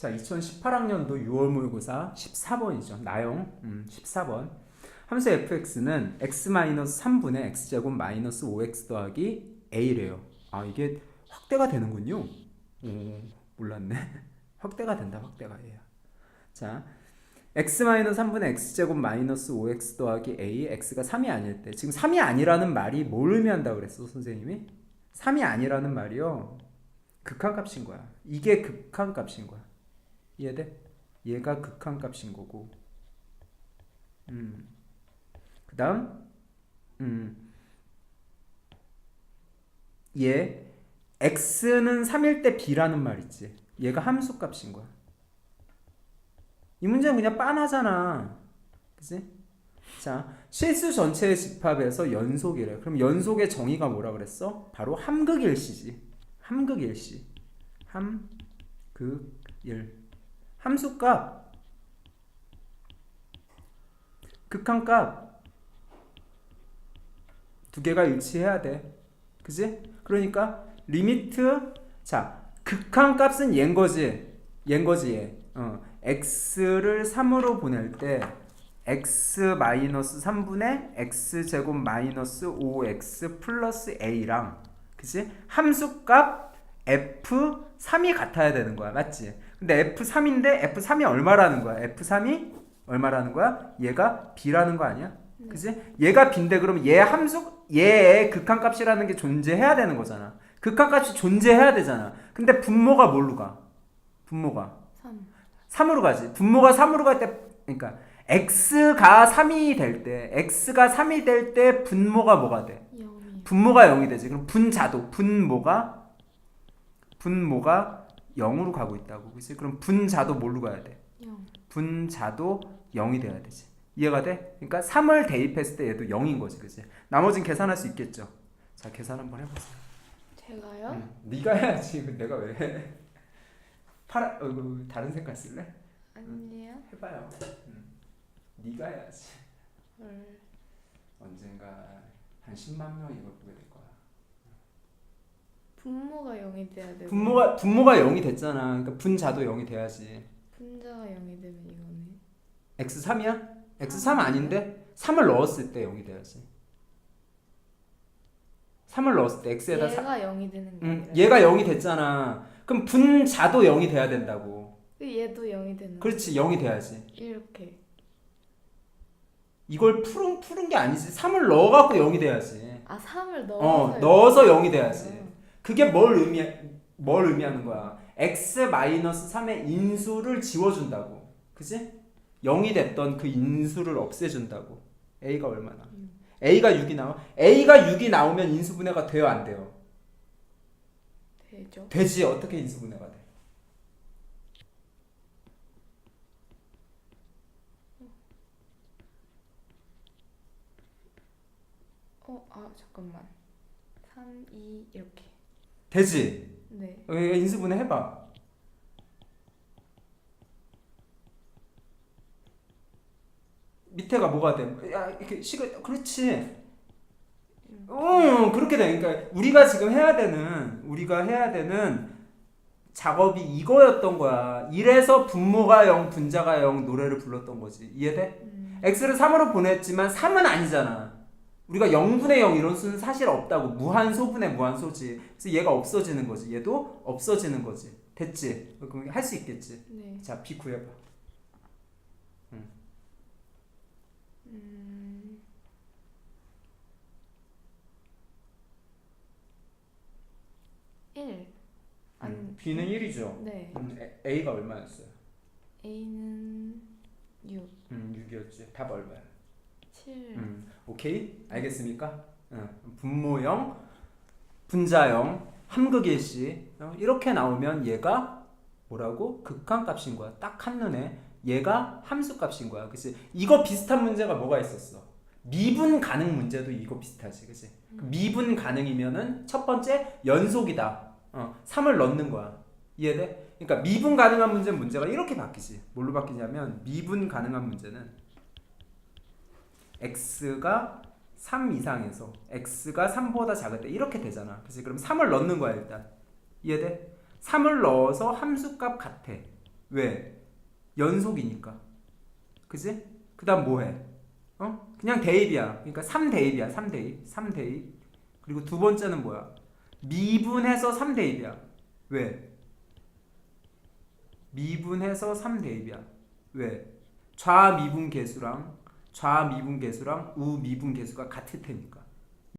자, 2018학년도 6월 모의고사 14번이죠. 나영 음, 14번. 함수 fx는 x-3분의 x제곱 마이너스 5x 더하기 a래요. 아, 이게 확대가 되는군요. 오, 몰랐네. 확대가 된다. 확대가 얘야. 자, x-3분의 x제곱 마이너스 5x 더하기 a x가 3이 아닐 때 지금 3이 아니라는 말이 뭘 의미한다고 그랬어 선생님이? 3이 아니라는 말이요 극한값인 거야 이게 극한값인 거야 이해돼? 얘가 극한값인 거고 음. 그 다음 음. 얘 x는 3일 때 b라는 말 있지 얘가 함수값인 거야 이 문제는 그냥 빤하잖아. 그치? 자, 실수 전체의 집합에서 연속이래. 그럼 연속의 정의가 뭐라 그랬어? 바로 함극일시지. 함극일시. 함극일. 함수값. 극한값. 두 개가 일치해야 돼. 그지? 그러니까 리미트 자, 극한값은 얘인 거지. 얘인 거지 얘. 어. x를 3으로 보낼 때 x 마이너스 3분의 x 제곱 마이너스 5x 플러스 a랑 그치? 함수값 f 3이 같아야 되는 거야 맞지? 근데 f 3인데 f 3이 얼마라는 거야? f 3이 얼마라는 거야? 얘가 b라는 거 아니야? 그치? 얘가 b인데 그럼 얘 함수 얘의 극한값이라는 게 존재해야 되는 거잖아 극한값이 존재해야 되잖아 근데 분모가 뭘로 가? 분모가 3. 3으로 가지. 분모가 3으로 갈 때, 그러니까 x가 3이 될 때, x가 3이 될 때 분모가 뭐가 돼? 0이. 분모가 0이 되지. 그럼 분자도 분모가 분모가 0으로 가고 있다고. 그렇지? 그럼 분자도 뭘로 가야 돼? 0. 분자도 0이 돼야 되지. 이해가 돼? 그러니까 3을 대입했을 때 얘도 0인 거지. 그치? 나머지는 계산할 수 있겠죠. 자, 계산 한번 해보세요. 제가요? 응. 네가 해야지. 내가 왜 해? 파라, 어, 이거 다른 색깔 쓸래? 아니요. 해봐요. 응. 네가 해야지. 헐. 언젠가 한 10만 명이 이걸 보게 될 거야. 분모가 0이 돼야 되고 분모가 분모가 0이 됐잖아. 그러니까 분자도 0이 돼야지. 분자가 0이 되면 이거네. x 3이야? x 3 아닌데 3을 넣었을 때 0이 돼야지. 3을 넣었을 때 x에다 얘가 3 0이 되는 거 응, 아니라 얘가 0이 됐잖아. 그럼 분자도 0이 돼야 된다고. 그 얘도 0이 되는 거 그렇지. 0이 돼야지. 이렇게 이걸 푸른 푸른 게 아니지. 3을 넣어 갖고 0이 돼야지. 아 3을 넣어서 어, 넣어서 되는 0이 돼야지. 그게 뭘 의미 뭘 의미하는 거야? x 마이너스 3의 인수를 지워준다고, 그지? 0이 됐던 그 인수를 없애준다고. a가 얼마나? 음. a가 6이 나와? a가 6이 나오면 인수분해가 돼요, 안 돼요? 되죠. 되지. 어떻게 인수분해가 돼? 어, 아 잠깐만. 3, 2 이렇게. 되지. 네. 어, 인수분해 해봐. 밑에가 뭐가 돼? 야 이렇게 식을 그렇지. 어 그렇게 돼. 그러니까 우리가 지금 해야 되는 우리가 해야 되는 작업이 이거였던 거야. 이래서 분모가 0, 분자가 0 노래를 불렀던 거지. 이해돼? 음. x를 3으로 보냈지만 3은 아니잖아. 우리가 0분의 0 이런 수는 사실 없다고. 무한소분의 무한소지. 그래서 얘가 없어지는 거지. 얘도 없어지는 거지. 됐지? 그럼 할 수 있겠지. 네. 자, B 구해봐. 음. 일. 아니. 음, B는 1이죠. 네. 음, A- A가 얼마였어요? A는 6, 음, 6이었지. 답 얼마야? 7. 음, 오케이? 알겠습니까? 응. 분모 0, 분자 0, 함극일시 어, 이렇게 나오면 얘가 뭐라고? 극한값인 거야. 딱 한눈에 얘가 함수값인 거야. 그치? 이거 비슷한 문제가 뭐가 있었어? 미분 가능 문제도 이거 비슷하지. 그치? 그 미분 가능이면은 첫 번째 연속이다. 어, 3을 넣는 거야. 이해돼? 그러니까 미분 가능한 문제는 문제가 이렇게 바뀌지. 뭘로 바뀌냐면 미분 가능한 문제는 x가 3 이상에서 x가 3보다 작을 때 이렇게 되잖아. 그치? 그럼 3을 넣는 거야, 일단. 이해돼? 3을 넣어서 함수값 같아. 왜? 연속이니까. 그지? 그 다음 뭐해? 어? 그냥 대입이야. 그러니까 3대입이야. 3대입. 3대입. 그리고 두 번째는 뭐야? 미분해서 3대입이야. 왜? 미분해서 3대입이야. 왜? 좌미분 계수랑 좌 미분 계수랑 우 미분 계수가 같을 테니까.